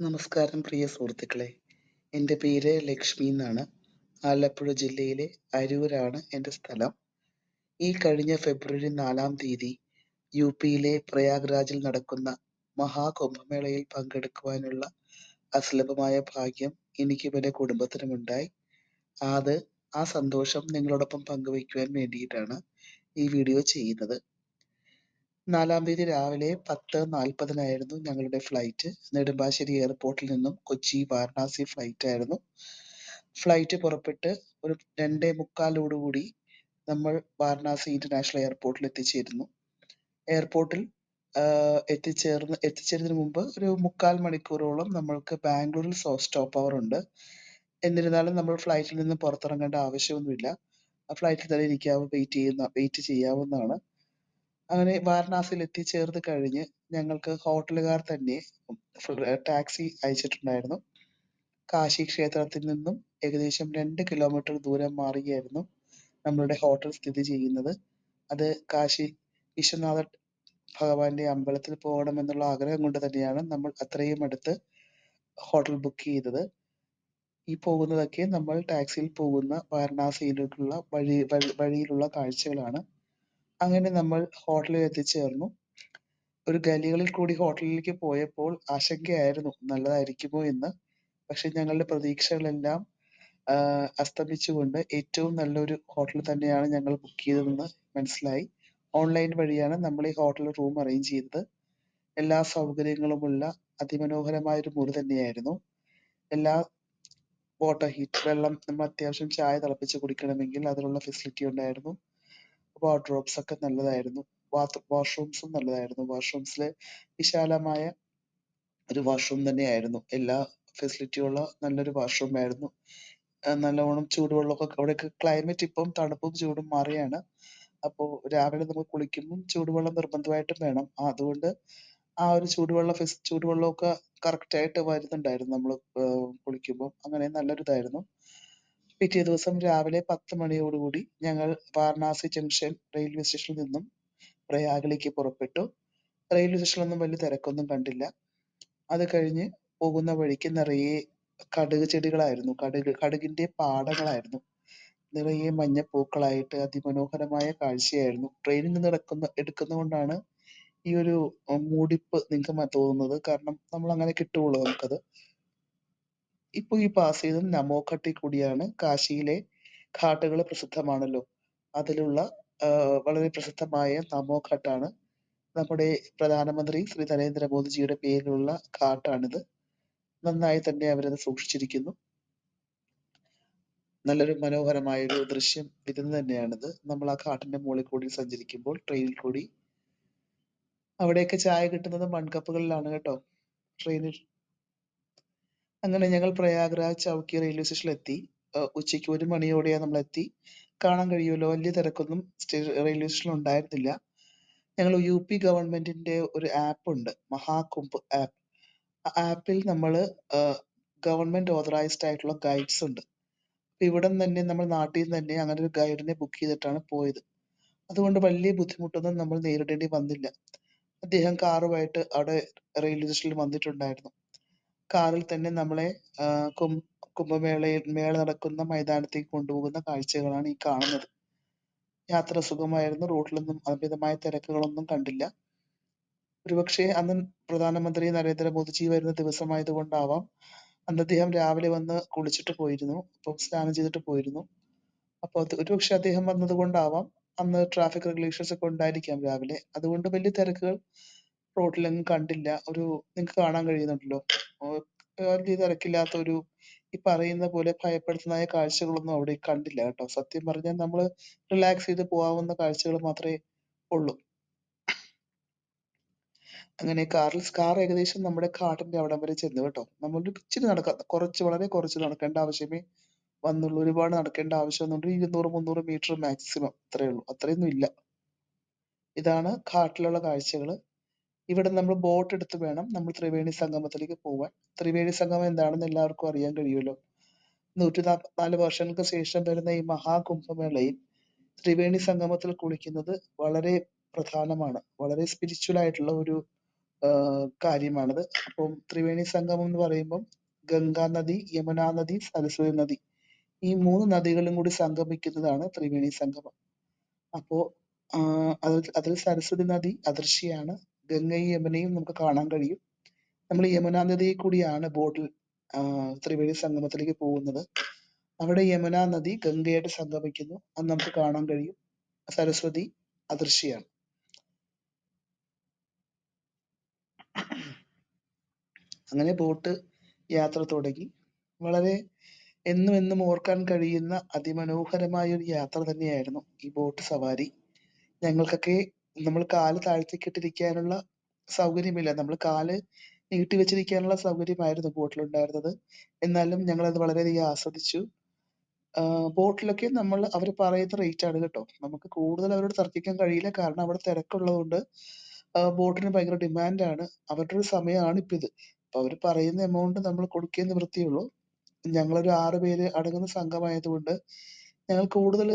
നമസ്കാരം പ്രിയ സുഹൃത്തുക്കളെ. എന്റെ പേര് ലക്ഷ്മി എന്നാണ്. ആലപ്പുഴ ജില്ലയിലെ അരൂരാണ് എന്റെ സ്ഥലം. ഈ കഴിഞ്ഞ ഫെബ്രുവരി നാലാം തീയതി യു പിയിലെ പ്രയാഗ്രാജിൽ നടക്കുന്ന മഹാകുംഭമേളയിൽ പങ്കെടുക്കുവാനുള്ള അസുലഭമായ ഭാഗ്യം എനിക്കും എന്റെ കുടുംബത്തിനുമുണ്ടായി അത് ആ സന്തോഷം നിങ്ങളോടൊപ്പം പങ്കുവയ്ക്കുവാൻ വേണ്ടിയിട്ടാണ് ഈ വീഡിയോ ചെയ്യുന്നത്. നാലാം തീയതി രാവിലെ പത്ത് നാൽപ്പതിനായിരുന്നു ഞങ്ങളുടെ ഫ്ലൈറ്റ് നെടുമ്പാശ്ശേരി എയർപോർട്ടിൽ നിന്നും കൊച്ചി വാരണാസി ഫ്ലൈറ്റ് ആയിരുന്നു. ഫ്ലൈറ്റ് പുറപ്പെട്ട് ഒരു രണ്ടേ മുക്കാലോടുകൂടി നമ്മൾ വാരണാസി ഇന്റർനാഷണൽ എയർപോർട്ടിൽ എത്തിച്ചേരുന്നു. എയർപോർട്ടിൽ എത്തിച്ചേർന്ന് എത്തിച്ചേരുന്നതിന് മുമ്പ് ഒരു മുക്കാൽ മണിക്കൂറോളം നമ്മൾക്ക് ബാംഗ്ലൂരിൽ സ്റ്റോപ്പ് ഓവർ ഉണ്ട്. എന്നിരുന്നാലും നമ്മൾ ഫ്ലൈറ്റിൽ നിന്ന് പുറത്തിറങ്ങേണ്ട ആവശ്യമൊന്നുമില്ല. ഫ്ലൈറ്റിൽ തന്നെ ഇരിക്കാവും വെയിറ്റ് ചെയ്യുന്ന വെയിറ്റ് ചെയ്യാവുന്നതാണ്. അങ്ങനെ വാരണാസിയിൽ എത്തിച്ചേർന്ന് കഴിഞ്ഞ് ഞങ്ങൾക്ക് ഹോട്ടലുകാർ തന്നെ ടാക്സി അയച്ചിട്ടുണ്ടായിരുന്നു. കാശി ക്ഷേത്രത്തിൽ നിന്നും ഏകദേശം രണ്ട് കിലോമീറ്റർ ദൂരം മാറിയായിരുന്നു നമ്മളുടെ ഹോട്ടൽ സ്ഥിതി ചെയ്യുന്നത്. അത് കാശി വിശ്വനാഥ ഭഗവാന്റെ അമ്പലത്തിൽ പോകണമെന്നുള്ള ആഗ്രഹം കൊണ്ട് തന്നെയാണ് നമ്മൾ അത്രയും അടുത്ത് ഹോട്ടൽ ബുക്ക് ചെയ്തത്. ഈ പോകുന്നതൊക്കെ നമ്മൾ ടാക്സിയിൽ പോകുന്ന വാരണാസിയിലേക്കുള്ള വഴി വഴിയിലുള്ള കാഴ്ചകളാണ്. അങ്ങനെ നമ്മൾ ഹോട്ടലിൽ എത്തിച്ചേർന്നു. ഒരു ഗലികളിൽ കൂടി ഹോട്ടലിലേക്ക് പോയപ്പോൾ ആശങ്കയായിരുന്നു. നല്ലതായിരിക്കുമോ എന്ന്. പക്ഷെ ഞങ്ങളുടെ പ്രതീക്ഷകളെല്ലാം അസ്തമിച്ചുകൊണ്ട് ഏറ്റവും നല്ലൊരു ഹോട്ടൽ തന്നെയാണ് ഞങ്ങൾ ബുക്ക് ചെയ്തതെന്ന് മനസ്സിലായി. ഓൺലൈൻ വഴിയാണ് നമ്മൾ ഈ ഹോട്ടൽ റൂം അറേഞ്ച് ചെയ്തത്. എല്ലാ സൗകര്യങ്ങളുമുള്ള അതിമനോഹരമായ ഒരു മുറി തന്നെയായിരുന്നു. എല്ലാ വാട്ടർ ഹീറ്റ് വെള്ളം നമ്മൾ അത്യാവശ്യം ചായ തിളപ്പിച്ച് കുടിക്കണമെങ്കിൽ അതിനുള്ള ഫെസിലിറ്റി ഉണ്ടായിരുന്നു. വാർഡ്രോബ്സ് ഒക്കെ നല്ലതായിരുന്നു. ബാത്ത് വാഷ്റൂംസും നല്ലതായിരുന്നു. വാഷ്റൂംസിലെ വിശാലമായ ഒരു വാഷ്റൂം തന്നെയായിരുന്നു. എല്ലാ ഫെസിലിറ്റിയുള്ള നല്ലൊരു വാഷ്റൂം ആയിരുന്നു. നല്ലവണ്ണം ചൂടുവെള്ളമൊക്കെ അവിടെയൊക്കെ ക്ലൈമറ്റ് ഇപ്പം തണുപ്പും ചൂടും മാറിയാണ്. അപ്പോൾ രാവിലെ നമ്മൾ കുളിക്കുമ്പോൾ ചൂടുവെള്ളം നിർബന്ധമായിട്ടും വേണം. അതുകൊണ്ട് ആ ഒരു ചൂടുവെള്ള ഫെസ് ചൂടുവെള്ളമൊക്കെ കറക്റ്റ് ആയിട്ട് വരുന്നുണ്ടായിരുന്നു നമ്മൾ കുളിക്കുമ്പോൾ അങ്ങനെ നല്ലൊരു ഇതായിരുന്നു പിറ്റേ ദിവസം രാവിലെ പത്ത് മണിയോടുകൂടി ഞങ്ങൾ വാരണാസി ജംഗ്ഷൻ റെയിൽവേ സ്റ്റേഷനിൽ നിന്നും പ്രയാഗിലേക്ക് പുറപ്പെട്ടു. റെയിൽവേ സ്റ്റേഷനിലൊന്നും വലിയ തിരക്കൊന്നും കണ്ടില്ല. അത് കഴിഞ്ഞ് പോകുന്ന വഴിക്ക് നിറയെ കടുക് ചെടികളായിരുന്നു. കടുക് കടുകിന്റെ പാടങ്ങളായിരുന്നു. നിറയെ മഞ്ഞപ്പൂക്കളായിട്ട് അതിമനോഹരമായ കാഴ്ചയായിരുന്നു. ട്രെയിനിൽ നിന്ന് എടുക്കുന്ന എടുക്കുന്നതുകൊണ്ടാണ് ഈ ഒരു മൂടിപ്പ് നിങ്ങൾക്ക് തോന്നുന്നത്. കാരണം നമ്മൾ അങ്ങനെ കിട്ടുകയുള്ളൂ നമുക്കത്. ഇപ്പൊ ഈ പാസ് ചെയ്തത് നമോഘട്ടിൽ കൂടിയാണ്. കാശിയിലെ ഘാട്ടുകൾ പ്രസിദ്ധമാണല്ലോ. അതിലുള്ള വളരെ പ്രസിദ്ധമായ നമോഘട്ടാണ് നമ്മുടെ പ്രധാനമന്ത്രി ശ്രീ നരേന്ദ്രമോദിജിയുടെ പേരിലുള്ള ഘാട്ടാണിത് നന്നായി തന്നെ അവരത് സൂക്ഷിച്ചിരിക്കുന്നു. നല്ലൊരു മനോഹരമായ ഒരു ദൃശ്യം വിരുന്ന് തന്നെയാണിത്. നമ്മൾ ആ ഘാട്ടിന്റെ മുകളിൽ കൂടി സഞ്ചരിക്കുമ്പോൾ ട്രെയിനിൽ കൂടി അവിടെയൊക്കെ ചായ കിട്ടുന്നത് മൺകപ്പുകളിലാണ് കേട്ടോ. ട്രെയിനിൽ അങ്ങനെ ഞങ്ങൾ പ്രയാഗ്രാജ് ചൗക്കി റെയിൽവേ സ്റ്റേഷനിലെത്തി. ഉച്ചയ്ക്ക് ഒരു മണിയോടെയാണ് നമ്മൾ എത്തി കാണാൻ കഴിയുമല്ലോ? വലിയ തിരക്കൊന്നും റെയിൽവേ സ്റ്റേഷനിൽ ഉണ്ടായിരുന്നില്ല. ഞങ്ങൾ യു പി ഗവൺമെന്റിന്റെ ഒരു ആപ്പ് ഉണ്ട്. മഹാകുംഭ് ആപ്പ് ആ ആപ്പിൽ നമ്മൾ ഗവൺമെന്റ് ഓതറൈസ്ഡ് ആയിട്ടുള്ള ഗൈഡ്സ് ഉണ്ട്. ഇവിടെ തന്നെ നമ്മൾ നാട്ടിൽ നിന്ന് തന്നെ അങ്ങനെ ഒരു ഗൈഡിനെ ബുക്ക് ചെയ്തിട്ടാണ് പോയത്. അതുകൊണ്ട് വലിയ ബുദ്ധിമുട്ടൊന്നും നമ്മൾ നേരിടേണ്ടി വന്നില്ല. അദ്ദേഹം കാറുമായിട്ട് അവിടെ റെയിൽവേ സ്റ്റേഷനിൽ വന്നിട്ടുണ്ടായിരുന്നു. കാറിൽ തന്നെ നമ്മളെ കുംഭമേളയിൽ മേള നടക്കുന്ന മൈതാനത്തേക്ക് കൊണ്ടുപോകുന്ന കാഴ്ചകളാണ് ഈ കാണുന്നത്. യാത്ര സുഖമായിരുന്നു. റോഡിലൊന്നും അമിതമായ തിരക്കുകളൊന്നും കണ്ടില്ല. ഒരുപക്ഷെ അന്ന് പ്രധാനമന്ത്രി നരേന്ദ്രമോദിജി വരുന്ന ദിവസമായതുകൊണ്ടാവാം അന്ന് അദ്ദേഹം രാവിലെ വന്ന് കുളിച്ചിട്ട് പോയിരുന്നു. അപ്പം സ്നാനം ചെയ്തിട്ട് പോയിരുന്നു. അപ്പോൾ ഒരുപക്ഷെ അദ്ദേഹം വന്നത് കൊണ്ടാവാം അന്ന് ട്രാഫിക് റെഗുലേഷൻസ് ഒക്കെ ഉണ്ടായിരിക്കാം രാവിലെ. അതുകൊണ്ട് വലിയ തിരക്കുകൾ റോഡിലെങ്ങും കണ്ടില്ല. ഒരു നിങ്ങൾക്ക് കാണാൻ കഴിയുന്നുണ്ടല്ലോ? വലിയ തിരക്കില്ലാത്ത ഒരു ഈ പറയുന്ന പോലെ ഭയപ്പെടുത്തുന്നതായ കാഴ്ചകളൊന്നും അവിടെ കണ്ടില്ല കേട്ടോ. സത്യം പറഞ്ഞാൽ നമ്മൾ റിലാക്സ് ചെയ്ത് പോകാവുന്ന കാഴ്ചകൾ മാത്രമേ ഉള്ളൂ. അങ്ങനെ കാറിൽ കാർ ഏകദേശം നമ്മുടെ കാട്ടിന്റെ അവിടം വരെ ചെന്നു കേട്ടോ. നമ്മൾ ഇച്ചിരി നടക്കാം കുറച്ച് വളരെ കുറച്ച് നടക്കേണ്ട ആവശ്യമേ വന്നുള്ളൂ. ഒരുപാട് നടക്കേണ്ട ആവശ്യമൊന്നുണ്ട് ഇരുന്നൂറ് മുന്നൂറ് മീറ്റർ മാക്സിമം അത്രേ ഉള്ളൂ. അത്രയൊന്നും ഇല്ല. ഇതാണ് കാട്ടിലുള്ള കാഴ്ചകൾ ഇവിടെ നമ്മൾ ബോട്ട് എടുത്ത് വേണം നമ്മൾ ത്രിവേണി സംഗമത്തിലേക്ക് പോവാൻ ത്രിവേണി സംഗമം എന്താണെന്ന് എല്ലാവർക്കും അറിയാൻ കഴിയുമല്ലോ നൂറ്റി നാൽപ്പത്തിനാല് വർഷങ്ങൾക്ക് ശേഷം വരുന്ന ഈ മഹാകുംഭമേളയിൽ ത്രിവേണി സംഗമത്തിൽ കുളിക്കുന്നത് വളരെ പ്രധാനമാണ് വളരെ സ്പിരിച്വൽ ആയിട്ടുള്ള ഒരു കാര്യമാണത്. അപ്പം ത്രിവേണി സംഗമം എന്ന് പറയുമ്പം ഗംഗാ നദി, യമുനാ നദി, സരസ്വതി നദി ഈ മൂന്ന് നദികളും കൂടി സംഗമിക്കുന്നതാണ് ത്രിവേണി സംഗമം. അപ്പോ അതിൽ സരസ്വതി നദി അദൃശ്യയാണ്. ഗംഗയും യമുനയും നമുക്ക് കാണാൻ കഴിയും. നമ്മൾ യമുനാ നദിയിൽ കൂടിയാണ് ബോട്ടിൽ ത്രിവേണി സംഗമത്തിലേക്ക് പോകുന്നത്. അവിടെ യമുനാ നദി ഗംഗയായിട്ട് സംഗമിക്കുന്നു. അത് നമുക്ക് കാണാൻ കഴിയും. സരസ്വതി അദൃശ്യയാണ്. അങ്ങനെ ബോട്ട് യാത്ര തുടങ്ങി. വളരെ എന്നും എന്നും ഓർക്കാൻ കഴിയുന്ന അതിമനോഹരമായ ഒരു യാത്ര തന്നെയായിരുന്നു ഈ ബോട്ട് സവാരി. ഞങ്ങൾക്കൊക്കെ നമ്മൾ കാൽ താഴ്ത്തിക്കെട്ടിരിക്കാനുള്ള സൗകര്യമില്ല. നമ്മൾ കാൽ നീട്ടി വെച്ചിരിക്കാനുള്ള സൗകര്യമായിരുന്നു ബോട്ടിലുണ്ടായിരുന്നത്. എന്നാലും ഞങ്ങൾ അത് വളരെയധികം ആസ്വദിച്ചു. ബോട്ടിലൊക്കെ നമ്മൾ അവർ പറയുന്ന റേറ്റ് ആണ് കേട്ടോ. നമുക്ക് കൂടുതൽ അവരോട് തർക്കിക്കാൻ കഴിയില്ല. കാരണം അവിടെ തിരക്കുള്ളതുകൊണ്ട് ബോട്ടിന് ഭയങ്കര ഡിമാൻഡ് ആണ്. അവരുടെ ഒരു സമയമാണ് ഇപ്പൊ ഇത്. അപ്പൊ അവർ പറയുന്ന എമൗണ്ട് നമ്മൾ കൊടുക്കേ നിവൃത്തിയുള്ളൂ. ഞങ്ങളൊരു ആറ് പേര് അടങ്ങുന്ന സംഘമായതുകൊണ്ട് ഞങ്ങൾ കൂടുതൽ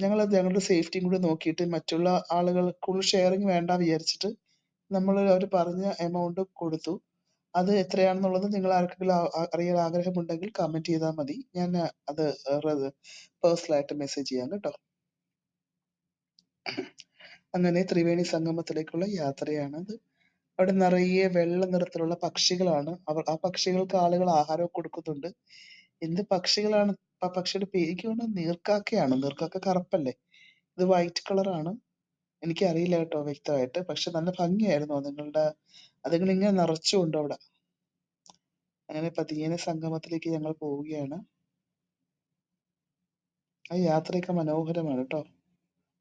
ഞങ്ങളത് ഞങ്ങളുടെ സേഫ്റ്റിയും കൂടി നോക്കിയിട്ട് മറ്റുള്ള ആളുകൾക്ക് കൂടുതൽ ഷെയറിങ് വേണ്ട വിചാരിച്ചിട്ട് നമ്മൾ അവർ പറഞ്ഞ എമൗണ്ട് കൊടുത്തു. അത് എത്രയാണെന്നുള്ളത് നിങ്ങൾ ആർക്കെങ്കിലും അറിയാൻ ആഗ്രഹമുണ്ടെങ്കിൽ കമന്റ് ചെയ്താൽ മതി. ഞാൻ അത് ആയിട്ട് മെസ്സേജ് ചെയ്യാം കേട്ടോ. അങ്ങനെ ത്രിവേണി സംഗമത്തിലേക്കുള്ള യാത്രയാണ് അത് അവിടെ നിറയെ വെള്ള നിറത്തിലുള്ള പക്ഷികളാണ്. അവർ ആ പക്ഷികൾക്ക് ആളുകൾ ആഹാരം കൊടുക്കുന്നുണ്ട്. എന്ത് പക്ഷികളാണ് ആ പക്ഷിയുടെ പേര് എനിക്ക് നീർക്കാക്കയാണ്. നീർക്കാക്ക കറുപ്പല്ലേ? ഇത് വൈറ്റ് കളറാണ്. എനിക്കറിയില്ല കേട്ടോ വ്യക്തമായിട്ട്. പക്ഷെ നല്ല ഭംഗിയായിരുന്നു അതുങ്ങളുടെ അതുങ്ങളിങ്ങനെ നിറച്ചുണ്ട് അവിടെ. അങ്ങനെ പതിയെ സംഗമത്തിലേക്ക് ഞങ്ങൾ പോവുകയാണ്. ആ യാത്രയൊക്കെ മനോഹരമാണ് കേട്ടോ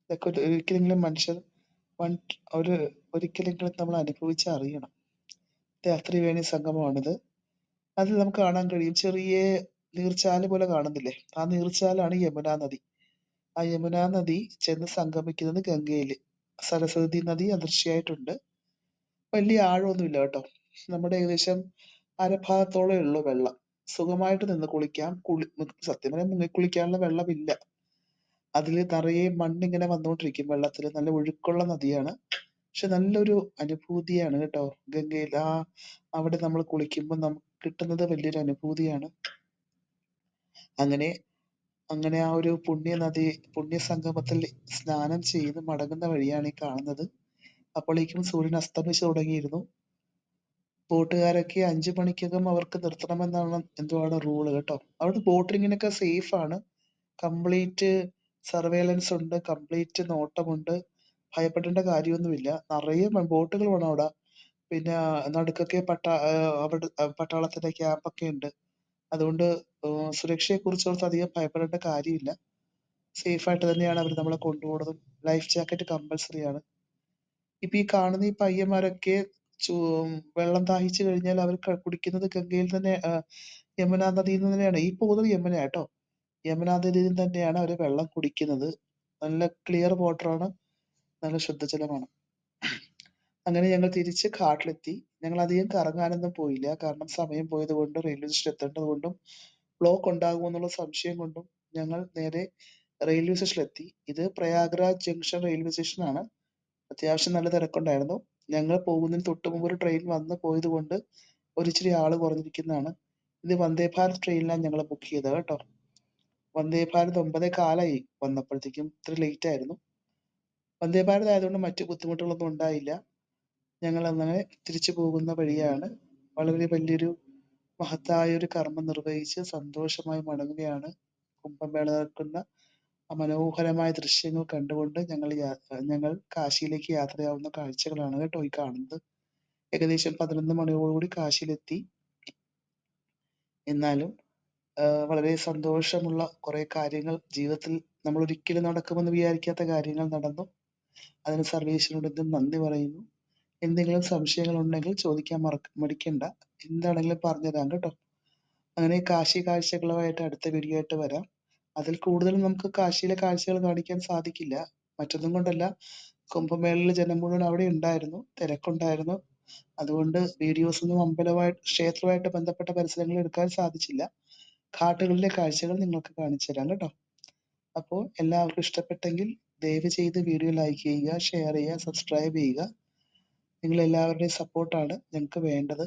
ഇതൊക്കെ ഒരു ഒരിക്കലെങ്കിലും മനുഷ്യർ വൺ ഒരു ഒരിക്കലെങ്കിലും നമ്മൾ അനുഭവിച്ചറിയണം. രാത്രി വേണി സംഗമമാണിത്. അതിൽ നമുക്ക് കാണാൻ കഴിയും ചെറിയ നീർച്ചാൽ പോലെ കാണുന്നില്ലേ? ആ നീർച്ചാലാണ് യമുന നദി. ആ യമുന നദി ചെന്ന് സംഗമിക്കുന്നത് ഗംഗയിൽ സരസ്വതി നദി അദൃശ്യമായിട്ടുണ്ട്. വലിയ ആഴമൊന്നുമില്ല കേട്ടോ. നമ്മുടെ ഏകദേശം അരഭാഗത്തോളേ ഉള്ളൂ വെള്ളം. സുഖമായിട്ട് നിന്ന് കുളിക്കാം. കുളി സത്യം പറഞ്ഞാൽ മുങ്ങിക്കുളിക്കാനുള്ള വെള്ളമില്ല. അതിൽ നിറയെ മണ്ണിങ്ങനെ വന്നുകൊണ്ടിരിക്കും വെള്ളത്തിൽ നല്ല ഒഴുക്കുള്ള നദിയാണ്. പക്ഷെ നല്ലൊരു അനുഭൂതിയാണ് കേട്ടോ. ഗംഗയിൽ ആ അവിടെ നമ്മൾ കുളിക്കുമ്പോൾ നമുക്ക് കിട്ടുന്നത് വലിയൊരു അനുഭൂതിയാണ്. അങ്ങനെ അങ്ങനെ ആ ഒരു പുണ്യ നദി പുണ്യ സംഗമത്തിൽ സ്നാനം ചെയ്ത് മടങ്ങുന്ന വഴിയാണ് ഈ കാണുന്നത്. അപ്പോഴേക്കും സൂര്യൻ അസ്തമിച്ചു തുടങ്ങിയിരുന്നു. ബോട്ടുകാരൊക്കെ അഞ്ചു മണിക്കകം അവർക്ക് നിർത്തണമെന്നാണ് എന്തോ ആണ് റൂൾ കേട്ടോ. അവിടെ ബോട്ടിങ്ങിനൊക്കെ സേഫ് ആണ്. കംപ്ലീറ്റ് സർവേലൻസ് ഉണ്ട്. കംപ്ലീറ്റ് നോട്ടമുണ്ട്. ഭയപ്പെടേണ്ട കാര്യമൊന്നുമില്ല. നിറയെ ബോട്ടുകളുമാണ് അവിടെ. പിന്നെ നടുക്കൊക്കെ പട്ട അവിടെ പട്ടാളത്തിന്റെ ക്യാമ്പൊക്കെ ഉണ്ട്. അതുകൊണ്ട് ഏഹ് സുരക്ഷയെ കുറിച്ച് ഓർത്ത് അധികം ഭയപ്പെടേണ്ട കാര്യമില്ല. സേഫ് ആയിട്ട് തന്നെയാണ് അവർ നമ്മളെ കൊണ്ടുപോകുന്നതും. ലൈഫ് ജാക്കറ്റ് കമ്പൽസറി ആണ്. ഇപ്പൊ ഈ കാണുന്ന ഈ പയ്യന്മാരൊക്കെ വെള്ളം ദാഹിച്ചു കഴിഞ്ഞാൽ അവർ കുടിക്കുന്നത് ഗംഗയിൽ തന്നെ യമുന നദിയിൽ നിന്ന് തന്നെയാണ്. ഈ പോകുന്നത് യമുന കേട്ടോ. യമുന നദിയിൽ തന്നെയാണ് അവർ വെള്ളം കുടിക്കുന്നത്. നല്ല ക്ലിയർ വാട്ടർ ആണ്. നല്ല ശുദ്ധജലമാണ്. അങ്ങനെ ഞങ്ങൾ തിരിച്ച് കാട്ടിലെത്തി ഞങ്ങൾ അധികം കറങ്ങാനൊന്നും പോയില്ല. കാരണം സമയം പോയത് റെയിൽവേ സ്റ്റേഷനിൽ എത്തേണ്ടത് കൊണ്ടും ബ്ലോക്ക് ഉണ്ടാകുമെന്നുള്ള സംശയം കൊണ്ടും ഞങ്ങൾ നേരെ റെയിൽവേ സ്റ്റേഷനിലെത്തി. ഇത് പ്രയാഗ്രാജ് ജംഗ്ഷൻ റെയിൽവേ സ്റ്റേഷൻ ആണ്. അത്യാവശ്യം നല്ല തിരക്കുണ്ടായിരുന്നു. ഞങ്ങൾ പോകുന്നതിന് തൊട്ട് മുമ്പ് ഒരു ട്രെയിൻ വന്ന് പോയത് കൊണ്ട് ഒരിച്ചിരി ആൾ കുറഞ്ഞിരിക്കുന്നതാണ്. ഇത് വന്ദേ ഭാരത് ട്രെയിനിലാണ് ഞങ്ങൾ ബുക്ക് ചെയ്തത് കേട്ടോ. വന്ദേ ഭാരത് ഒമ്പതേ കാലായി വന്നപ്പോഴത്തേക്കും ഇത്തിരി ലേറ്റ് ആയിരുന്നു. വന്ദേ ഭാരത് ആയതുകൊണ്ട് മറ്റു ബുദ്ധിമുട്ടുകളൊന്നും ഉണ്ടായില്ല. ഞങ്ങൾ അങ്ങനെ തിരിച്ചു പോകുന്ന വഴിയാണ്. വളരെ വലിയൊരു മഹത്തായ ഒരു കർമ്മം നിർവഹിച്ച് സന്തോഷമായി മടങ്ങുകയാണ്. കുംഭമേള നടക്കുന്ന ആ മനോഹരമായ ദൃശ്യങ്ങൾ കണ്ടുകൊണ്ട് ഞങ്ങൾ ഞങ്ങൾ കാശിയിലേക്ക് യാത്രയാവുന്ന കാഴ്ചകളാണ് കേട്ടോ ഈ കാണുന്നത്. ഏകദേശം പതിനൊന്ന് മണിയോടുകൂടി കാശിയിലെത്തി. എന്നാലും വളരെ സന്തോഷമുള്ള കുറെ കാര്യങ്ങൾ ജീവിതത്തിൽ നമ്മൾ ഒരിക്കലും നടക്കുമെന്ന് വിചാരിക്കാത്ത കാര്യങ്ങൾ നടന്നു. അതിന് സർവേശ്വരനോട് നന്ദി പറയുന്നു. എന്തെങ്കിലും സംശയങ്ങൾ ഉണ്ടെങ്കിൽ ചോദിക്കാൻ മറക്ക മടിക്കണ്ട. എന്താണെങ്കിലും പറഞ്ഞു തരാം കേട്ടോ. അങ്ങനെ കാശി കാഴ്ചകളുമായിട്ട് അടുത്ത വീഡിയോ ആയിട്ട് വരാം. അതിൽ കൂടുതൽ നമുക്ക് കാശിയിലെ കാഴ്ചകൾ കാണിക്കാൻ സാധിക്കില്ല. മറ്റൊന്നും കൊണ്ടല്ല കുംഭമേളയിൽ ജനം മുഴുവൻ അവിടെ ഉണ്ടായിരുന്നു. തിരക്കുണ്ടായിരുന്നു. അതുകൊണ്ട് വീഡിയോസ് ഒന്നും അമ്പലമായിട്ട് ക്ഷേത്രവുമായിട്ട് ബന്ധപ്പെട്ട പരിസരങ്ങൾ എടുക്കാൻ സാധിച്ചില്ല. കാട്ടുകളിലെ കാഴ്ചകൾ നിങ്ങൾക്ക് കാണിച്ചു തരാം കേട്ടോ. അപ്പോൾ എല്ലാവർക്കും ഇഷ്ടപ്പെട്ടെങ്കിൽ ദയവ് ചെയ്ത് വീഡിയോ ലൈക്ക് ചെയ്യുക, ഷെയർ ചെയ്യുക, സബ്സ്ക്രൈബ് ചെയ്യുക. നിങ്ങളെല്ലാവരുടെയും സപ്പോർട്ടാണ് ഞങ്ങൾക്ക് വേണ്ടത്.